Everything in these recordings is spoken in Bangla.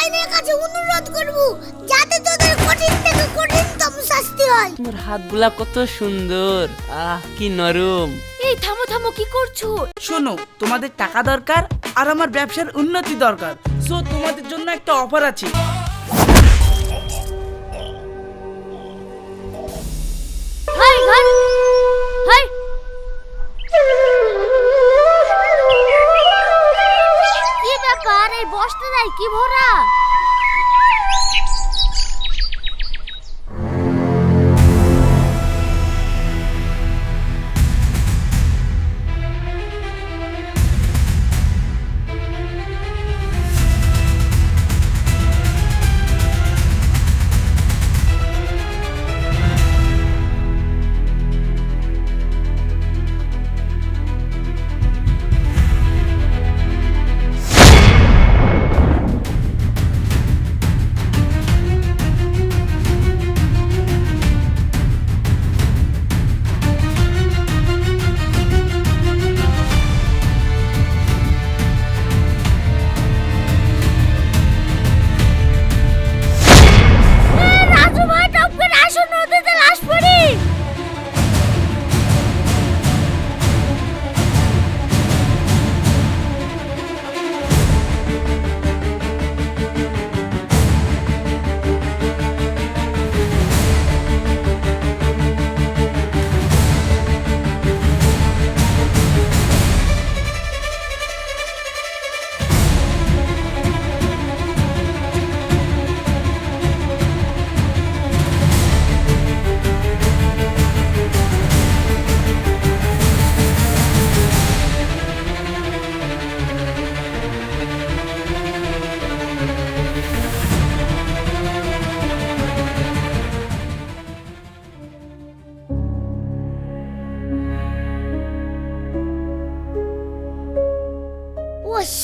আইনের কাছে অনুরোধ করব যাতে তোদের কঠিন থেকে কঠিনতম শাস্তি হয়। তোমার হাতগুলা কত সুন্দর। আহ কি নরম। এই থামো থামো কি করছ? শোনো তোমাদের টাকা দরকার আর আমার ব্যবসার উন্নতি দরকার। সো তোমাদের জন্য একটা অফার আছে। হাই ঘর হাই। কি ব্যাপার এই বসতে দেয় কি ভরা?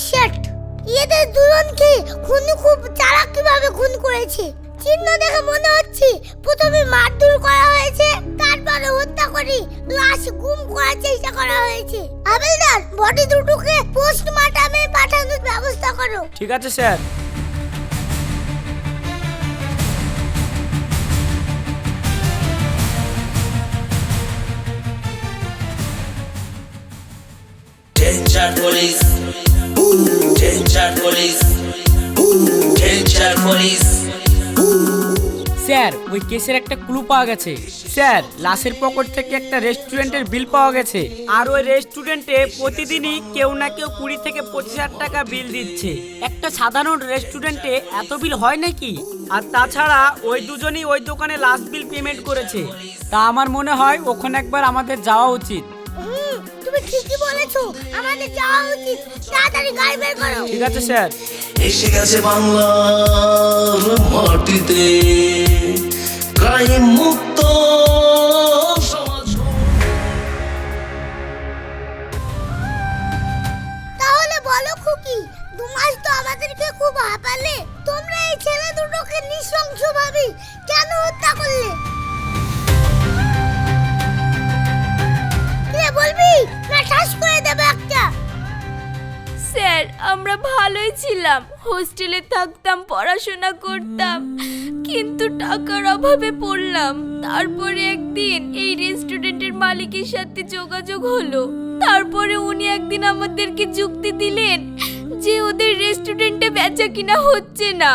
শিট এদের দুজনকে খুন খুব চালাকি ভাবে খুন করেছে। চিহ্ন দেখে মনে হচ্ছে প্রথমে মারধর করা হয়েছে তারপরে হত্যা করে লাশ গুম করার চেষ্টা করা হয়েছে। হাবিলদার বডি দুটোকে পোস্টমর্টমে পাঠানোর ব্যবস্থা করো। ঠিক আছে sir. Danger police. Danger police. Sir ওই কেসের একটা ক্লু পাওয়া গেছে। স্যার লাশের পকেট থেকে একটা রেস্টুরেন্টের বিল পাওয়া গেছে। আর ওই রেস্টুরেন্টে প্রতিদিনই কেউ না কেউ কুড়ি থেকে পঁচিশ হাজার টাকা বিল দিচ্ছে। একটা সাধারণ রেস্টুরেন্টে এত বিল হয় নাকি? আর তাছাড়া ওই দুজনই ওই দোকানে লাস্ট বিল পেমেন্ট করেছে। তা আমার মনে হয় ওখানে একবার আমাদের যাওয়া উচিত। তুমি ঠিকই বলেছ আমাদের যাওয়া উচিত। তাড়াতাড়ি গাড়ি বের করো। ঠিক আছে স্যার। এসে গেছে বাংলার মাটিতে। ক্রাইম মুক্ত তাহলে বলো খুকি দু মাস তো আমাদেরকে খুব হাঁপালে। তোমরা এই ছেলে দুটোকে নৃশংসভাবে কেন হত্যা করলে? আমরা ভালোই ছিলাম। হোস্টেলে থাকতাম, পড়াশোনা করতাম, কিন্তু টাকার অভাবে পড়লাম। তারপরে একদিন এই রেস্টুরেন্টের মালিকের সাথে যোগাযোগ হলো। তারপরে উনি একদিন আমাদেরকে যুক্তি দিলেন যে ওদের রেস্টুরেন্টে বেচা কিনা হচ্ছে না।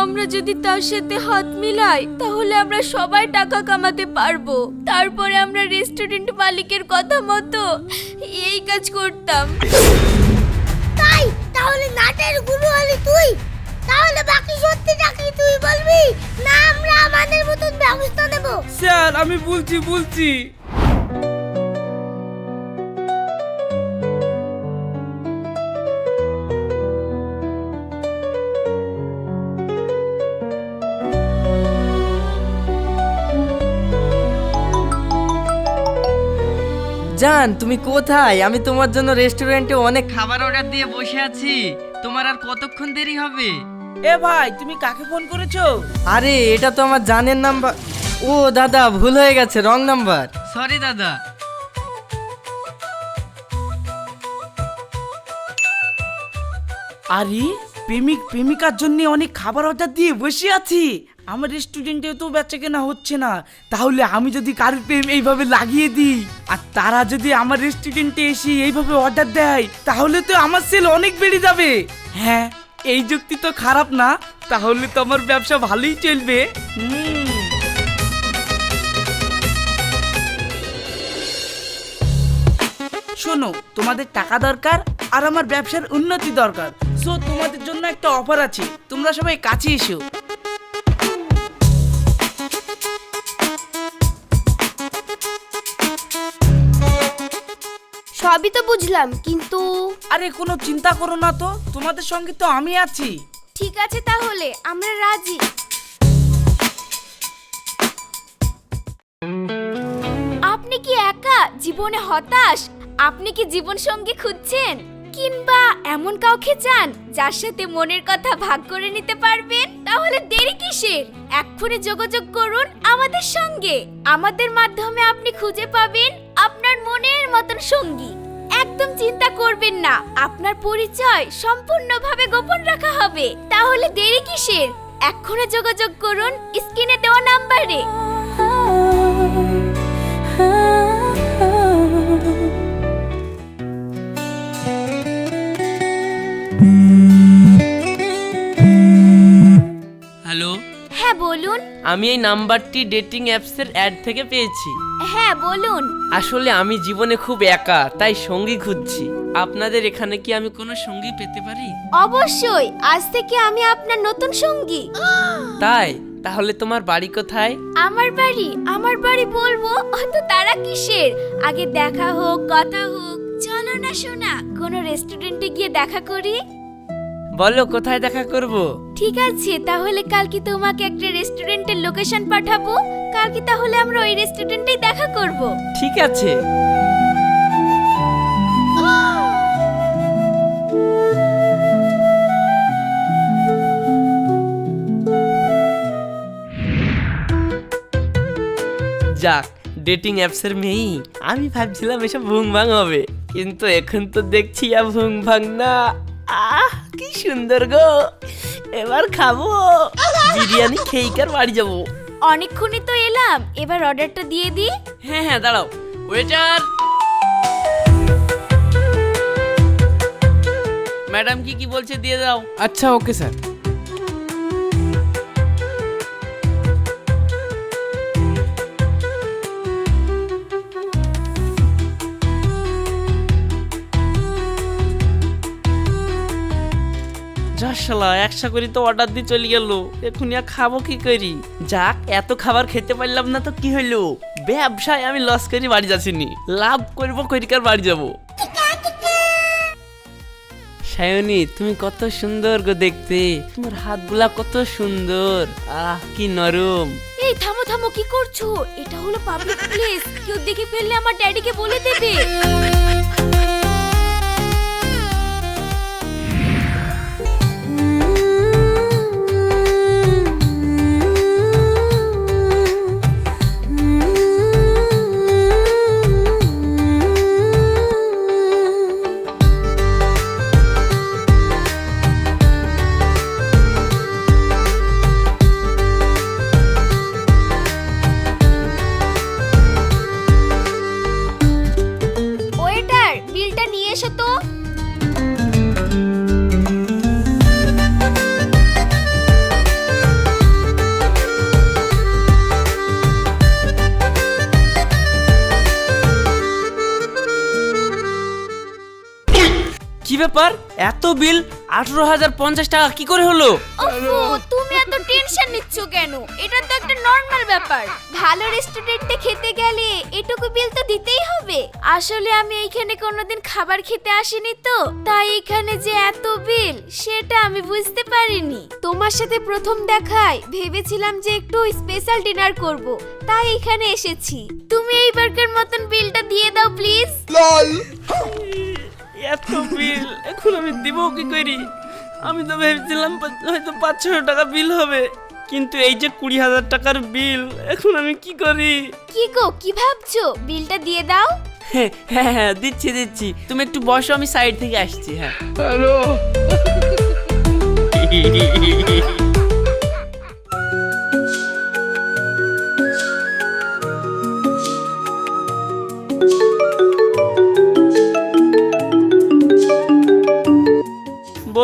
আমরা যদি তার সাথে হাত মিলাই, তাহলে আমরা সবাই টাকা কামাতে পারব। তারপরে আমরা রেস্টুরেন্ট মালিকের কথা মতো এই কাজ করতাম। তাহলে নাটের গুরু হলি তুই। তাহলে বাকি সত্যিটা কি তুই বলবি? না, আমরা আমাদের মতন ব্যবস্থা নেব। স্যার, আমি বলছি বলছি। জান তুমি কোথায়? আমি তোমার জন্য রেস্টুরেন্টে অনেক খাবার অর্ডার দিয়ে বসে আছি। তোমার আর কতক্ষণ দেরি হবে? এ ভাই তুমি কাকে ফোন করেছ? আরে এটা তো আমার জানের নাম্বার। ও দাদা ভুল হয়ে গেছে রং নাম্বার। সরি দাদা। আরে প্রেমিক প্রেমিকার জন্য অনেক খাবার অর্ডার দিয়ে বসে আছি। আমার রেস্টুরেন্টে তো বেচা কেনা হচ্ছে না। তাহলে আমি যদি কারোর প্রেম এইভাবে লাগিয়ে দিই, আর তারা যদি আমার রেস্টুরেন্টে এসে এইভাবে অর্ডার দেয়, তাহলে তো আমার সেল অনেক বেড়ে যাবে। হ্যাঁ এই যুক্তি তো খারাপ না, তাহলে তো আমার ব্যবসা ভালোই চলবে। হুম। শোনো, তোমাদের টাকা দরকার আর আমার ব্যবসার উন্নতি দরকার। সো তোমাদের জন্য একটা অফার আছে, তোমরা সবাই কাছে এসো। সবই তো বুঝলাম কিন্তু আরে কোনো চিন্তা করো না তো তোমাদের সঙ্গে তো আমি আছি। ঠিক আছে তাহলে আমরা রাজি। আপনি কি একা? জীবনে হতাশ? আপনি কি জীবন সঙ্গী খুঁজছেন? কিংবা এমন কাউকে চান যার সাথে মনের কথা ভাগ করে নিতে পারবেন? তাহলে দেরি কিসের? এক্ষুনি যোগাযোগ করুন আমাদের সঙ্গে। আমাদের মাধ্যমে আপনি খুঁজে পাবেন আপনার মনের মতন সঙ্গী। একদম চিন্তা করবেন না। আপনার পরিচয় সম্পূর্ণভাবে গোপন রাখা হবে। তাহলে দেরি কিসের? এক্ষুনি যোগাযোগ করুন স্ক্রিনে দেওয়া নাম্বারে। হ্যালো? হ্যাঁ বলুন। আমি এই নাম্বারটি ডেটিং অ্যাপসের অ্যাড থেকে পেয়েছি। হ্যাঁ বলুন। আসলে আমি জীবনে খুব একা তাই সঙ্গী খুঁজছি। আপনাদের এখানে কি আমি কোনো সঙ্গী পেতে পারি? অবশ্যই আজ থেকে আমি আপনার নতুন সঙ্গী। তাই? তাহলে তোমার বাড়ি কোথায়? আমার বাড়ি আমার বাড়ি বলব অত তারা কিসের? আগে দেখা হোক কথা হোক চলো না শোনা কোনো রেস্টুরেন্টে গিয়ে দেখা করি? বলো কোথায় দেখা করব? ঠিক আছে তাহলে কালকে তোমাকে একটা রেস্টুরেন্টের লোকেশন পাঠাবো। কালকে তাহলে আমরা ওই রেস্টুরেন্টেই দেখা করব। ঠিক আছে। যাক ডেটিং অ্যাপসের মেয়েই। আমি ভাবছিলাম এসব ভুং ভাং হবে কিন্তু এখন তো দেখছি আর ভুং ভাং না। আহ! কি সুন্দর গো। এবার খাব। বিরিয়ানি খেয়ে খেয়েকার বাড়ি যাব? অনেকক্ষণই তো এলাম এবার অর্ডারটা দিয়ে দিই। হ্যাঁ হ্যাঁ দাঁড়াও। ওয়েটার ম্যাডাম কি কি বলছে দিয়ে দাও। আচ্ছা ওকে স্যার যা শালা একশো করে তো অর্ডার দিয়ে চলে গেল। এখন আর খাব কি করি? যাক এত খাবার খেতে পারলাম না তো কি হইল? ব্যবসায় আমি লস করে বাড়ি যাচ্ছিনি। লাভ করব করিকার বাড়ি যাব। সায়নী তুমি কত সুন্দর গো দেখতে। তোমার হাতগুলা কত সুন্দর। আহ কি নরম। এই থামো থামো কি করছ? এটা হলো পাবলিক প্লেস কেউ দেখে ফেললে আমার ড্যাডিকে বলে দেবে। ব্যাপার এত বিল আঠারো হাজার পঞ্চাশ টাকা কি করে হলো? ওফো তুমি এত টেনশন নিচ্ছ কেন? এটা তো একটা নর্মাল ব্যাপার। ভালো রেস্টুরেন্টে খেতে গেলে এটুকু বিল তো দিতেই হবে। আসলে আমি এইখানে কোনোদিন খাবার খেতে আসিনি তো তাই এখানে যে এত বিল সেটা আমি বুঝতে পারিনি। তোমার সাথে প্রথম দেখায় ভেবেছিলাম যে একটু স্পেশাল ডিনার করব তাই এখানে এসেছি। তুমি এইবারকার মতন বিলটা দিয়ে দাও প্লিজ এত বিল এখন আমি দিব কি করি? আমি তো ভেবেছিলাম হয়তো পাঁচ ছশো টাকা বিল হবে কিন্তু এই যে কুড়ি হাজার টাকার বিল এখন আমি কি করি? কি গো কি ভাবছ? বিলটা দিয়ে দাও। হ্যাঁ হ্যাঁ হ্যাঁ দিচ্ছি দিচ্ছি। তুমি একটু বসো আমি সাইড থেকে আসছি হ্যাঁ।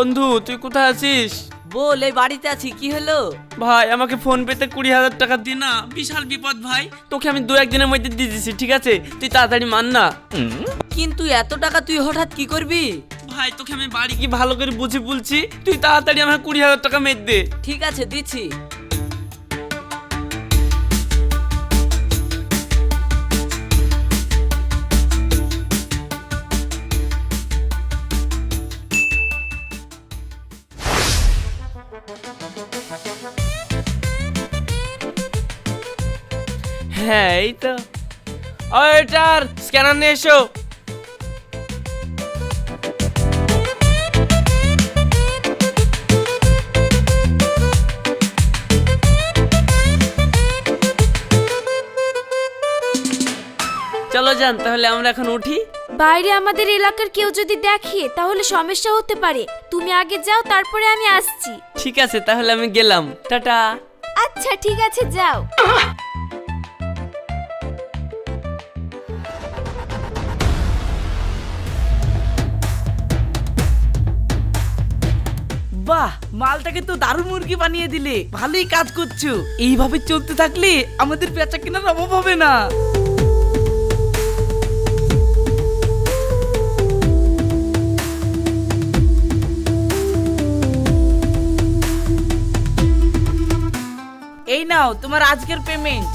বন্ধু তুই কোথায় আছিস? বল এই বাড়িতে আছি কি হলো? ভাই আমাকে ফোন পেতে কুড়ি হাজার টাকা দি না। বিশাল বিপদ ভাই। তোকে আমি দু একদিনের মধ্যে দিয়ে দিছি ঠিক আছে? তুই তাড়াতাড়ি মান না। কিন্তু এত টাকা তুই হঠাৎ কি করবি? ভাই তোকে আমি বাড়ি কি ভালো করে বুঝে বলছি? তুই তাড়াতাড়ি আমাকে কুড়ি হাজার টাকা মেদ দে। ঠিক আছে দিচ্ছি। হ্যাঁ এই তো। ওয়েটার স্ক্যানার নিয়ে এসো। চলো যান তাহলে আমরা এখন উঠি। বাইরে আমাদের এলাকার কেউ যদি দেখে তাহলে সমস্যা হতে পারে। তুমি আগে যাও তারপরে আমি আসছি। ঠিক আছে তাহলে আমি গেলাম। টাটা। আচ্ছা ঠিক আছে যাও। বাহ, মালটাকে তো দারুণ মুরগি বানিয়ে দিলে। ভালোই কাজ করছ। এইভাবে চলতে থাকলে আমাদের বেচা কেনার অভাব হবে না। এই নাও, তোমার আজকের পেমেন্ট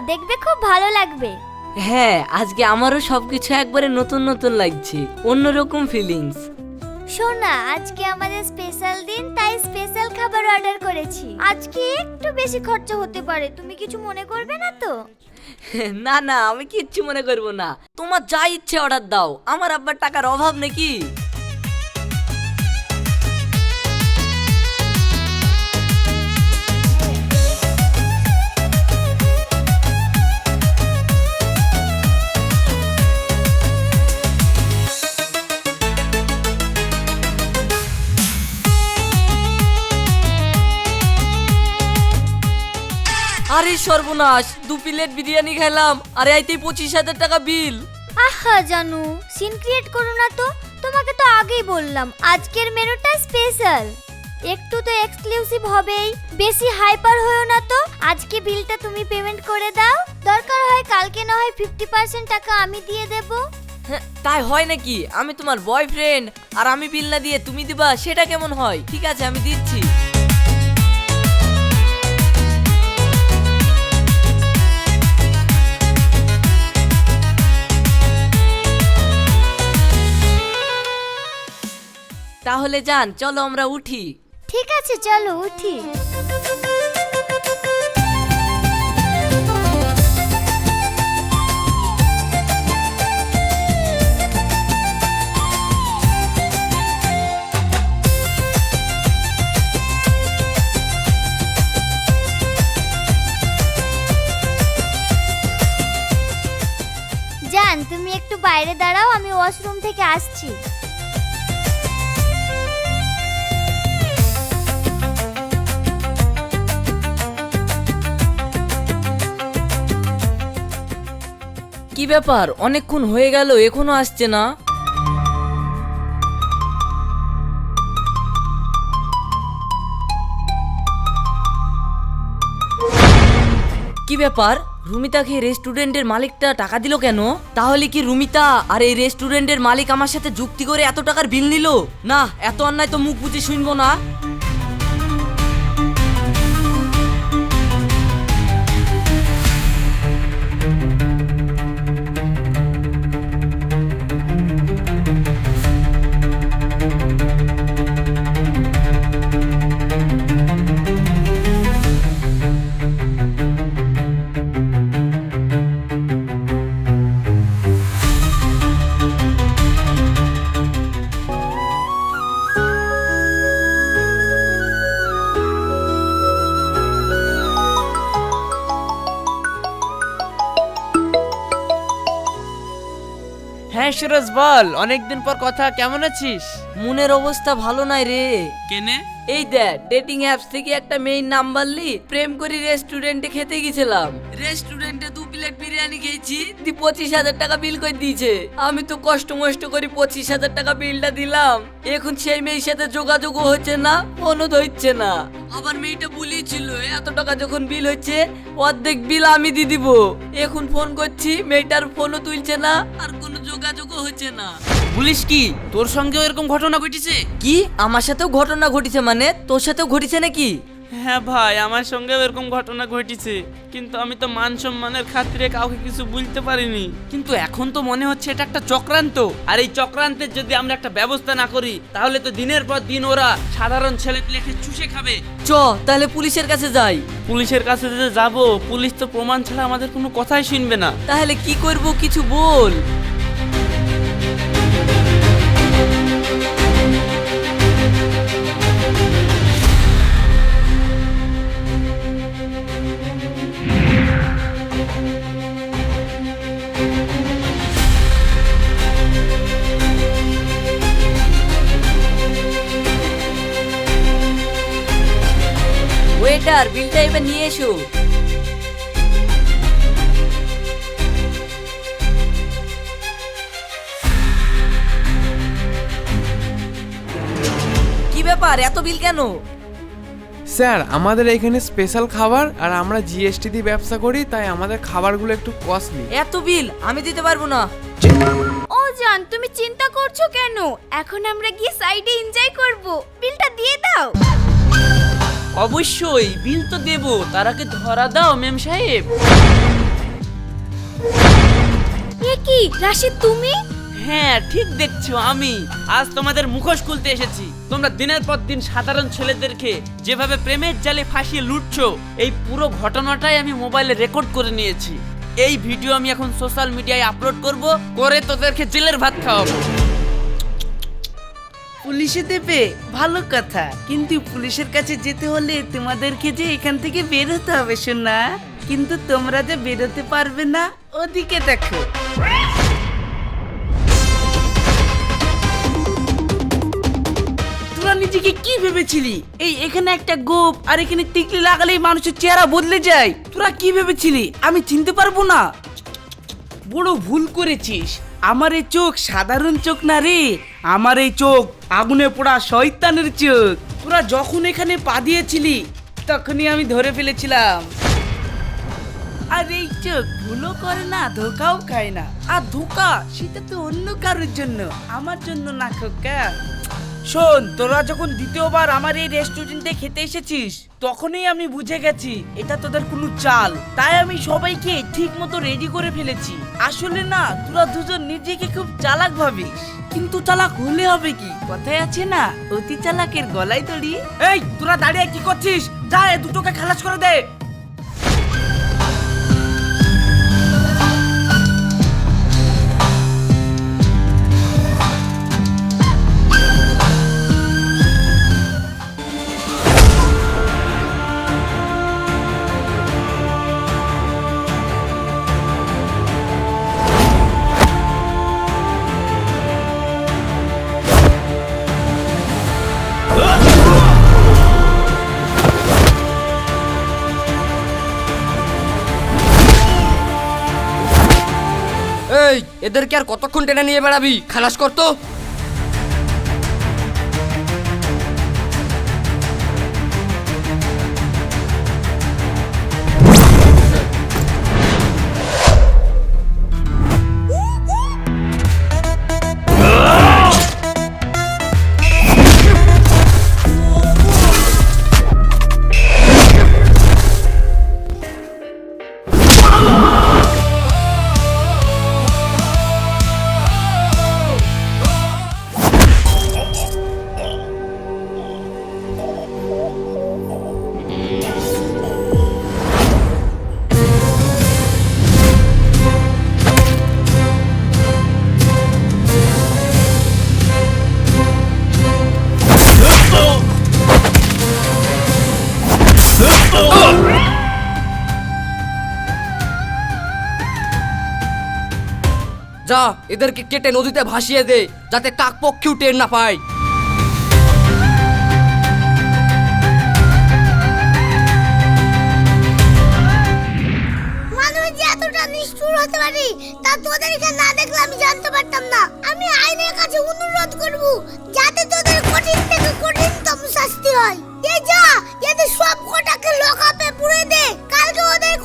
দেখবে খুব ভালো লাগবে। হ্যাঁ আজকে আমারও সবকিছু একবারে নতুন নতুন লাগছে। অন্যরকম ফিলিংস শোনা আজকে আমাদের স্পেশাল দিন তাই স্পেশাল খাবার অর্ডার করেছি। আজকে একটু বেশি খরচা হতে পারে তুমি কিছু মনে করবে না তো? না না আমি কিচ্ছু মনে করব না। তোমার যা ইচ্ছে অর্ডার দাও আমার আব্বার টাকার অভাব নাকি? আরে সর্বনাশ দু প্লেট বিরিয়ানি খেলাম আরে আইতেই পঁচিশ হাজার টাকা বিল। আহা জানু সিন ক্রিয়েট করো না তো তোমাকে তো আগেই বললাম আজকের মেনুটা স্পেশাল একটু তো এক্সক্লুসিভ হবেই বেশি হাইপার হয়েও না তো আজকে বিলটা তুমি পেমেন্ট করে দাও দরকার হয় কালকে না হয় ফিফটি পার্সেন্ট টাকা আমি দিয়ে দেবো। হ্যাঁ, তাই হয় নাকি? আমি তোমার বয়ফ্রেন্ড আর আমি বিল না দিয়ে তুমি দিবা সেটা কেমন হয়? ঠিক আছে আমি দিচ্ছি। তাহলে যান, চলো আমরা উঠি। ঠিক আছে, চলো উঠি। তুমি একটু বাইরে দাঁড়াও, আমি ওয়াশরুম থেকে আসছি। ব্যাপার? অনেকক্ষণ হয়ে গেল, এখনও আসছে না। কি ব্যাপার? রুমিতাকে রেস্টুরেন্টের মালিকটা টাকা দিল কেন? তাহলে কি রুমিতা আর এই রেস্টুরেন্টের মালিক আমার সাথে যুক্তি করে এত টাকার বিল নিল? না, এত অন্যায় তো মুখ বুঝে শুনব না। হ্যাঁ সুরজ বল। অনেকদিন পর কথা কেমন আছিস? মনের অবস্থা ভালো নাই রে। কেনে? এই দেখ ডেটিং অ্যাপস থেকে একটা মেয়ের নাম্বার লি প্রেম করি রেস্টুরেন্টে খেতে গেছিলাম। রেস্টুরেন্টে দু প্লেট বিরিয়ানি খেয়েছি দি পঁচিশ হাজার টাকা বিল করে দিয়েছে। আমি তো কষ্ট মষ্ট করে পঁচিশ হাজার টাকা বিলটা দিলাম। এখন সেই মেয়ের সাথে যোগাযোগও হচ্ছে না ফোনও ধরছে না। আবার মেয়েটা বলেছিল এত টাকা যখন বিল হচ্ছে অর্ধেক বিল আমি দিয়ে দিব। এখন ফোন করছি মেয়েটার ফোনও তুলছে না আর কোনো যোগাযোগও হচ্ছে না। বলিস কি তোর সঙ্গেও এরকম ঘটনা ঘটেছে? কি? আমার সাথেও ঘটনা ঘটেছে মানে? তোর সাথেও ঘটেছে নাকি? হ্যাঁ ভাই আমার সঙ্গেও এরকম ঘটনা ঘটেছে। কিন্তু আমি তো মান সম্মানের খাতিরে কাউকে কিছু বলতে পারিনি। কিন্তু এখন তো মনে হচ্ছে এটা একটা চক্রান্ত। আর এই চক্রান্তের যদি আমরা একটা ব্যবস্থা না করি তাহলে তো দিনের পর দিন ওরা সাধারণ ছেলে পেলেকে চুষে খাবে। চ তাহলে পুলিশের কাছে যাই। পুলিশের কাছে যে যাব পুলিশ তো প্রমাণ ছাড়া আমাদের কোনো কথাই শুনবে না। তাহলে কি করব কিছু বল। ওয়েটার বিলটা এবার নিয়ে এসো। কি ব্যাপার এত বিল কেন? স্যার আমাদের এখানে স্পেশাল খাবার আর আমরা জিএসটি দিয়ে ব্যবসা করি তাই আমাদের খাবারগুলো একটু কস্টলি। এত বিল আমি দিতে পারব না। ও জান তুমি চিন্তা করছ কেন? এখন আমরা গিয়ে সাইডে এনজয় করব। বিলটা দিয়ে দাও। অবশ্যই বিল তো দেব। তার আগে ধরা দাও মেম সাহেব। এ কি রাশিদ তুমি? হ্যাঁ ঠিক দেখছ আমি। আজ তোমাদের মুখোশ খুলতে এসেছি। তোমরা দিনের পর দিন সাধারণ ছেলেদেরকে যেভাবে প্রেমের জালে ফাঁসিয়ে লুটছো এই পুরো ঘটনাটাই আমি মোবাইলে রেকর্ড করে নিয়েছি। এই ভিডিও আমি এখন সোশ্যাল মিডিয়ায় আপলোড করব করে তোদেরকে জেলের ভাত খাওয়াবো। পুলিশে দেবে? ভালো কথা। কিন্তু পুলিশের কাছে যেতে হলে তোমাদেরকে যে এখান থেকে বের হতে হবে শোনা কিন্তু তোমরা যে বেরোতে পারবে না, ওদিকে দেখো। তোরা নিজেকে কি ভেবেছিলি? এই এখানে একটা গোপ, আর এখানে টিকলি লাগালেই মানুষের চেহারা বদলে যায়। তোরা কি ভেবেছিলি? আমি চিনতে পারব না। বড় ভুল করেছিস। আমার এই চোখ সাধারণ চোখ না রে। আমার এই চোখ আগুনে পোড়া শয়তানের চোখ। তোরা যখন এখানে পা দিয়েছিলি, তখনই আমি ধরে ফেলেছিলাম। আর এই চোখ ভুলও করে না, ধোকাও খায় না। আর ধোকা, সেটা তো অন্য কারোর জন্য। আমার জন্য না, খোকা। শোন, তোরা যখন দ্বিতীয়বার আমার এই রেস্টুরেন্টে খেতে এসেছিস, তখনই আমি বুঝে গেছি, এটা তোদের কোনো চাল। তাই আমি সবাইকে ঠিক মতো রেডি করে ফেলেছি। আসলে না, তোরা দুজন নিজেকে খুব চালাক ভাবিস। কিন্তু চালাক হলে হবে কি? কথায় আছে না, অতি চালাকের গলায় দড়ি এই, তোরা দাঁড়িয়ে কি করছিস? যা এ দুটোকে খালাস করে দে। এদেরকে আর কতক্ষণ টেনে নিয়ে বেড়াবি? খালাস করতো যা, এদেরকে কেটে নদীতে ভাসিয়ে দে, যাতে কাক পক্ষীও টের না পায়। হতে তা না দেখলে আমি জানতে পারতাম না। আমি আইনের কাছে অনুরোধ যাতে কঠিন থেকে শাস্তি হয়। যা সব দে। কালকে ওদের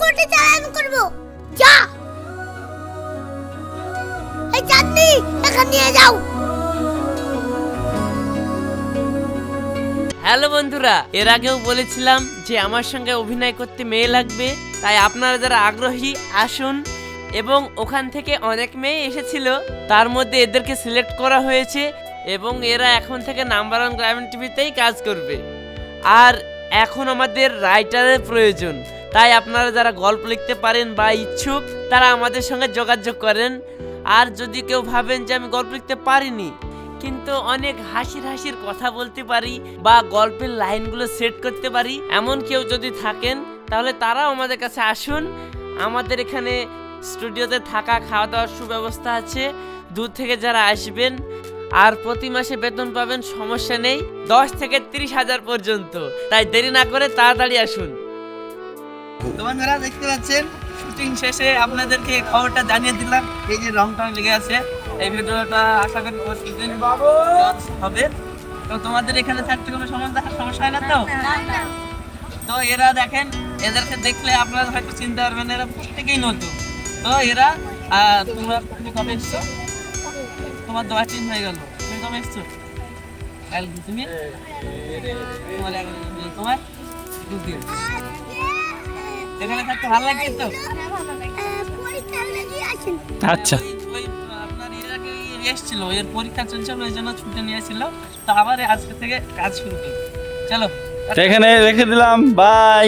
যা হ্যালো বন্ধুরা, এর আগেও বলেছিলাম যে আমার সঙ্গে অভিনয় করতে মেয়ে লাগবে, তাই আপনারা যারা আগ্রহী, আসুন। এবং ওখান থেকে অনেক মেয়ে এসেছিল, তার মধ্যে এদেরকে সিলেক্ট করা হয়েছে, এবং এরা এখন থেকে নাম্বার ওয়ান গ্রামীণ টিভিতেই কাজ করবে। আর এখন আমাদের রাইটারের প্রয়োজন, তাই আপনারা যারা গল্প লিখতে পারেন বা ইচ্ছুক, তারা আমাদের সঙ্গে যোগাযোগ করেন। আর যদি কেউ ভাবেন যে আমি গল্প লিখতে পারিনি, কিন্তু অনেক হাসির হাসির কথা বলতে পারি বা গল্পের লাইনগুলো সেট করতে পারি, এমন কেউ যদি থাকেন, তাহলে তারাও আমাদের কাছে আসুন। আমাদের এখানে স্টুডিওতে থাকা খাওয়া দাওয়ার সুব্যবস্থা আছে। দূর থেকে যারা আসবেন, আর প্রতি মাসে বেতন পাবেন, সমস্যা নেই, দশ থেকে তিরিশ হাজার পর্যন্ত। তাই দেরি না করে তাড়াতাড়ি আসুন। তো বন্ধুরা, দেখতে পাচ্ছেন শুটিং শেষে আপনাদেরকে খবরটা জানিয়ে দিলাম। এই যে রং টং লেগে আছে এই ভিডিওটা আশা করি প্রতিদিন হবে। তো তোমাদের এখানে থাকতে কোনো সমস্যা সমস্যা হয় না তো? তো এরা দেখেন এদেরকে দেখলে আপনারা হয়তো চিনতে পারবেন এরা প্রত্যেকেই নতুন। তো এরা তোমরা তুমি কবে এসছো? তোমার দশ দিন হয়ে গেল। তুমি কবে এসছো? তুমি? তোমার এক- তোমার দুদিন। এখানে থাকতে ভালো তো? লেগে আসেন আচ্ছা এসেছিল এর পরীক্ষা চলছিল ওই জন্য ছুটি নিয়েছিল। তো আবার আজকে থেকে কাজ শুরু করবে চলো। এখানে রেখে দিলাম বাই।